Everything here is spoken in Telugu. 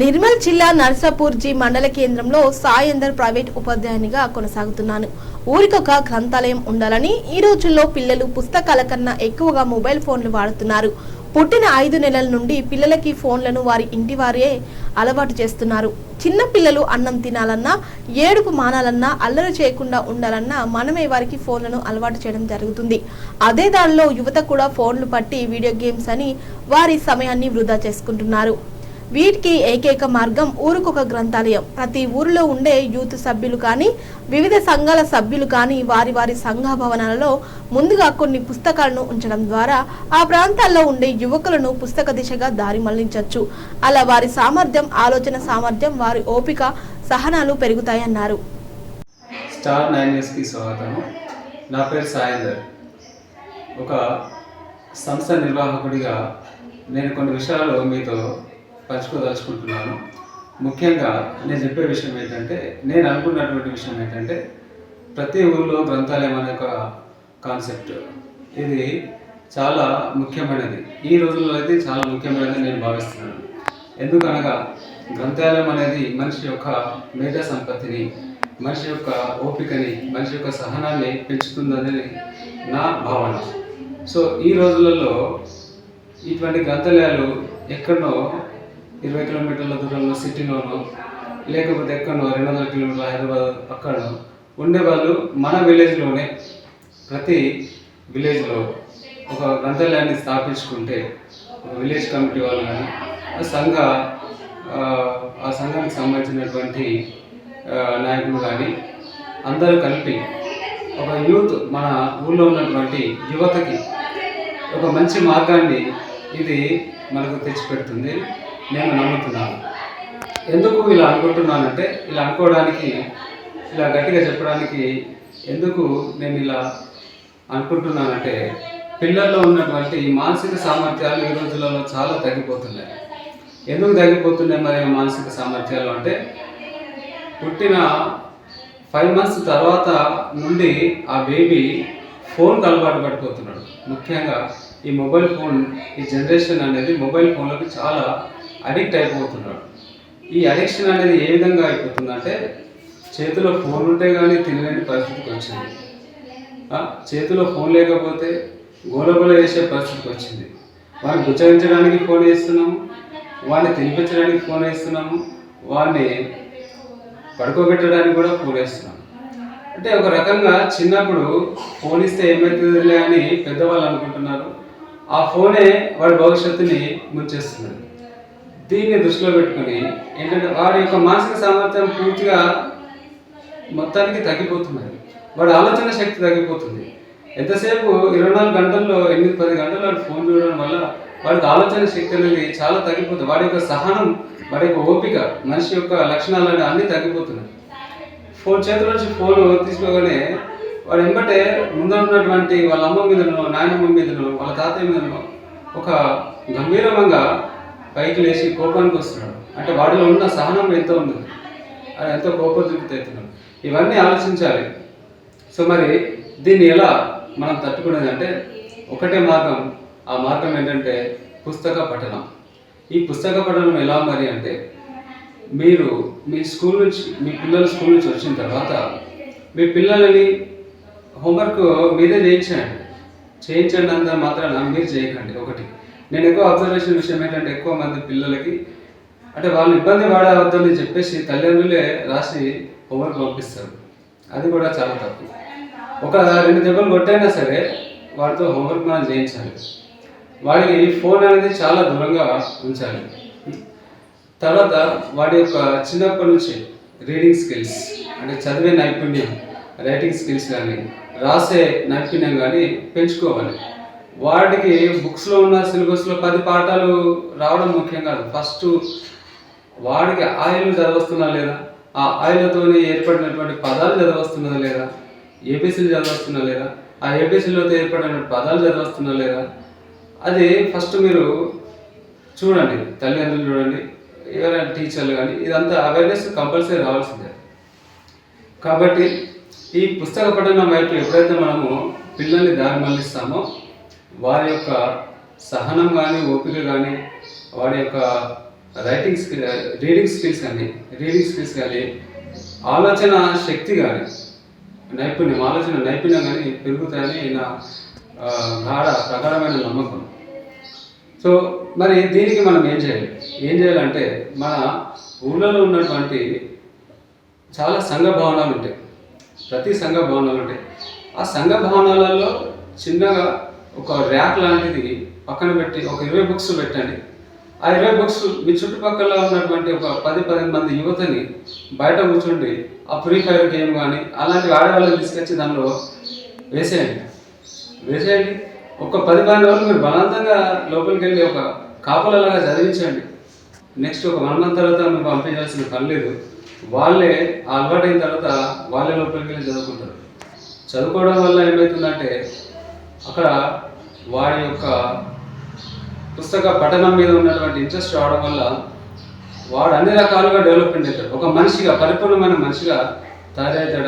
నిర్మల్ జిల్లా నర్సాపూర్ జి మండల కేంద్రంలో సాయందర్ ప్రైవేట్ ఉపాధ్యాయునిగా కొనసాగుతున్నాను. ఊరికొక గ్రంథాలయం ఉండాలని ఈ రోజుల్లో పిల్లలు పుస్తకాల కన్నా ఎక్కువగా మొబైల్ ఫోన్లు వాడుతున్నారు. పుట్టిన ఐదు నెలల నుండి పిల్లలకి ఫోన్లను వారి ఇంటి వారే అలవాటు చేస్తున్నారు. చిన్న పిల్లలు అన్నం తినాలన్నా ఏడుపు మానాలన్నా అల్లరి చేయకుండా ఉండాలన్నా మనమే వారికి ఫోన్లను అలవాటు చేయడం జరుగుతుంది. అదే దానిలో యువత కూడా ఫోన్లు పట్టి వీడియో గేమ్స్ అని వారి సమయాన్ని వృధా చేసుకుంటున్నారు. వీటికి ఏకైక మార్గం ఊరుకొక గ్రంథాలయం. ప్రతి ఊరిలో ఉండే యూత్ సభ్యులు కానీ వివిధ సంఘాల సభ్యులు కానీ వారి వారి సంఘ భవనాలలో ముందుగా కొన్ని పుస్తకాలను ఉంచడం ద్వారా ఆ ప్రాంతాల్లో ఉండే యువకులను పుస్తక దిశగా దారి మళ్ళించవచ్చు అలా వారి సామర్థ్యం ఆలోచన సామర్థ్యం వారి ఓపిక సహనాలు పెరుగుతాయన్నారు. స్టార్ నైన్ న్యూస్కి స్వాగతం. నా పేరు సాయందర్. ఒక సంస్థ నిర్వాహకుడిగా నేను కొన్ని విషయాలు మీతో పంచుకోదలుచుకుంటున్నాను ముఖ్యంగా నేను చెప్పే విషయం ఏంటంటే నేను అనుకున్నటువంటి విషయం ఏంటంటే ప్రతి ఊళ్ళో గ్రంథాలయం అనే ఒక కాన్సెప్ట్. ఇది చాలా ముఖ్యమైనది. ఈ రోజుల్లో అయితే చాలా ముఖ్యమైనది నేను భావిస్తున్నాను. ఎందుకనగా గ్రంథాలయం అనేది మనిషి యొక్క మేధా సంపత్తిని మనిషి యొక్క ఓపికని మనిషి యొక్క సహనాన్ని పెంచుతుందని నా భావన. సో ఈ రోజులలో ఇటువంటి గ్రంథాలయాలు ఎక్కడో ఇరవై కిలోమీటర్ల దూరంలో సిటీలోనో లేకపోతే ఎక్కడో రెండు వందల కిలోమీటర్ల హైదరాబాద్ అక్కడనో ఉండేవాళ్ళు మన విలేజ్లోనే ప్రతి విలేజ్లో ఒక గ్రంథాలయాన్ని స్థాపించుకుంటే ఒక విలేజ్ కమిటీ వాళ్ళు కానీ ఆ సంఘ ఆ, సంఘానికి సంబంధించినటువంటి నాయకులు కానీ అందరూ కలిపి ఒక యూత్ మన ఊళ్ళో ఉన్నటువంటి యువతకి ఒక మంచి మార్గాన్ని ఇది మనకు తెచ్చిపెడుతుంది. నేను నమ్ముతున్నాను. ఎందుకు ఇలా అనుకుంటున్నానంటే ఇలా అనుకోవడానికి ఇలా గట్టిగా చెప్పడానికి ఎందుకు నేను ఇలా అనుకుంటున్నానంటే పిల్లల్లో ఉన్నటువంటి మానసిక సామర్థ్యాలు ఈ రోజులలో చాలా తగ్గిపోతున్నాయి. ఎందుకు తగ్గిపోతున్నాయి మరి మానసిక సామర్థ్యాలు అంటే పుట్టిన ఫైవ్ మంత్స్ తర్వాత నుండి ఆ బేబీ ఫోన్కి అలవాటు పడిపోతున్నాడు. ముఖ్యంగా ఈ మొబైల్ ఫోన్ ఈ జనరేషన్ అనేది మొబైల్ ఫోన్లకు చాలా అడిక్ట్ అయిపోతున్నాడు. ఈ అడిక్షన్ అనేది ఏ విధంగా అయిపోతుందంటే చేతిలో ఫోన్ ఉంటే కానీ తినలేని పరిస్థితికి వచ్చింది. చేతిలో ఫోన్ లేకపోతే గోలగోల చేసే పరిస్థితికి వచ్చింది. వాడిని గుచ్చరించడానికి ఫోన్ చేస్తున్నాము వాడిని తినిపించడానికి ఫోన్ వేస్తున్నాము వాడిని పడుకోబెట్టడానికి కూడా ఫోన్ వేస్తున్నాం అంటే ఒక రకంగా చిన్నప్పుడు ఫోన్ ఇస్తే ఏమవుతుందిలే అని పెద్దవాళ్ళు అనుకుంటున్నారు. ఆ ఫోనే వాడి భవిష్యత్తుని ముంచేస్తున్నాడు దీన్ని దృష్టిలో పెట్టుకొని ఏంటంటే వాడి యొక్క మానసిక సామర్థ్యం పూర్తిగా మొత్తానికి తగ్గిపోతున్నది. వాడి ఆలోచన శక్తి తగ్గిపోతుంది. ఎంతసేపు ఇరవై నాలుగు గంటల్లో ఎనిమిది పది గంటలు వాడు ఫోన్ చూడడం వల్ల వాడికి ఆలోచన శక్తి అనేది చాలా తగ్గిపోతుంది. వాడి యొక్క సహనం వాడి యొక్క ఓపిక మనిషి యొక్క లక్షణాలు అనేవి అన్నీ తగ్గిపోతున్నాయి. ఫోన్ చేతిలో నుంచి ఫోన్ తీసుకోగానే వాడు ఎంబటే ముందు ఉన్నటువంటి వాళ్ళ అమ్మ మీదనో నాయనమ్మ మీదనో వాళ్ళ తాతయ్య మీదనో ఒక గంభీరంగా పైకి లేచి కోపానికి వస్తున్నాడు. అంటే వాడిలో ఉన్న సహనం ఎంతో ఉంది అది ఎంతో కోపోద్రిక్తవుతున్నాడు ఇవన్నీ ఆలోచించాలి. సో మరి దీన్ని ఎలా మనం తట్టుకునేది అంటే ఒకటే మార్గం ఆ మార్గం ఏంటంటే పుస్తక పఠనం. ఈ పుస్తక పఠనం ఎలా మరి అంటే మీరు మీ స్కూల్ నుంచి మీ పిల్లలు స్కూల్ నుంచి వచ్చిన తర్వాత మీ పిల్లలని హోంవర్క్ మీరే చేయించండి. చేయించండి అంత మాత్రాన మీరు చేయకండి ఒకటి. నేను ఎక్కువ అబ్జర్వేషన్ విషయం ఏంటంటే ఎక్కువ మంది పిల్లలకి అంటే వాళ్ళు ఇబ్బంది పడవద్దని చెప్పేసి తల్లిదండ్రులే రాసి హోంవర్క్ పంపిస్తారు. అది కూడా చాలా తప్పు. ఒక రెండు దెబ్బలు కొట్టైనా సరే వాడితో హోంవర్క్ మనం చేయించాలి. వాడికి ఫోన్ అనేది చాలా దూరంగా ఉంచాలి. తర్వాత వాడి యొక్క చిన్నప్పటి నుంచి రీడింగ్ స్కిల్స్ అంటే చదివే నైపుణ్యం రైటింగ్ స్కిల్స్ కానీ రాసే నైపుణ్యం కానీ పెంచుకోవాలి. వాడికి బుక్స్లో ఉన్న సిలబస్లో పది పాఠాలు రావడం ముఖ్యం కాదు. ఫస్ట్ వాడికి ఆయిల్ చదవస్తున్నా లేదా? ఆ ఆయిల్తోనే ఏర్పడినటువంటి పదాలు చదవస్తున్నదా లేదా? ఏపీసీలు చదవస్తున్నా లేదా? ఆ ఏబీసీలతో ఏర్పడిన పదాలు చదవస్తున్నా లేదా? అది ఫస్ట్ మీరు చూడండి. తల్లిదండ్రులు చూడండి. ఎవరైనా టీచర్లు కానీ ఇదంతా అవేర్నెస్ కంపల్సరీ రావాల్సిందే. కాబట్టి ఈ పుస్తక పఠనం వైపు ఎప్పుడైతే మనము పిల్లల్ని దారి మళ్ళిస్తామో వారి యొక్క సహనం కానీ ఓపిక కానీ వాడి యొక్క రైటింగ్ స్కిల్ రీడింగ్ స్కిల్స్ కానీ రీడింగ్ స్కిల్స్ కానీ ఆలోచన శక్తి కానీ నైపుణ్యం ఆలోచన నైపుణ్యం కానీ పెరుగుతాయని నా గాఢ ప్రగాఢమైన నమ్మకం. సో మరి దీనికి మనం ఏం చేయాలి? ఏం చేయాలంటే మన ఊళ్ళలో ఉన్నటువంటి చాలా సంఘ భవనాలు ఉంటాయి. ప్రతి సంఘ భవనాలు ఉంటాయి. ఆ సంఘ భవనాలలో చిన్నగా ఒక ర్యాక్ లాంటిది పక్కన పెట్టి ఒక ఇరవై బుక్స్ పెట్టండి. ఆ ఇరవై బుక్స్ మీ చుట్టుపక్కల ఉన్నటువంటి ఒక పది పదిహేను మంది యువతని బయట కూర్చుండి. ఆ ఫ్రీ ఫైర్ గేమ్ కానీ అలాంటి ఆడవాళ్ళని తీసుకొచ్చి దానిలో వేసేయండి. వేసేయండి. ఒక పది పదిహేను రోజులు మీరు బలవంతంగా లోపలికి వెళ్ళి ఒక కాపలలాగా చదివించండి. నెక్స్ట్ ఒక వన్ మంత్ తర్వాత మీకు పంపించాల్సిన పని లేదు. వాళ్ళే అలవాటైన తర్వాత వాళ్ళే లోపలికి వెళ్ళి చదువుకుంటారు. చదువుకోవడం వల్ల ఏమవుతుందంటే అక్కడ వాడి యొక్క పుస్తక పఠనం మీద ఉన్నటువంటి ఇంట్రెస్ట్ రావడం వల్ల వాడు అన్ని రకాలుగా డెవలప్మెంట్ అవుతాడు ఒక మనిషిగా పరిపూర్ణమైన మనిషిగా తయారవుతాడు.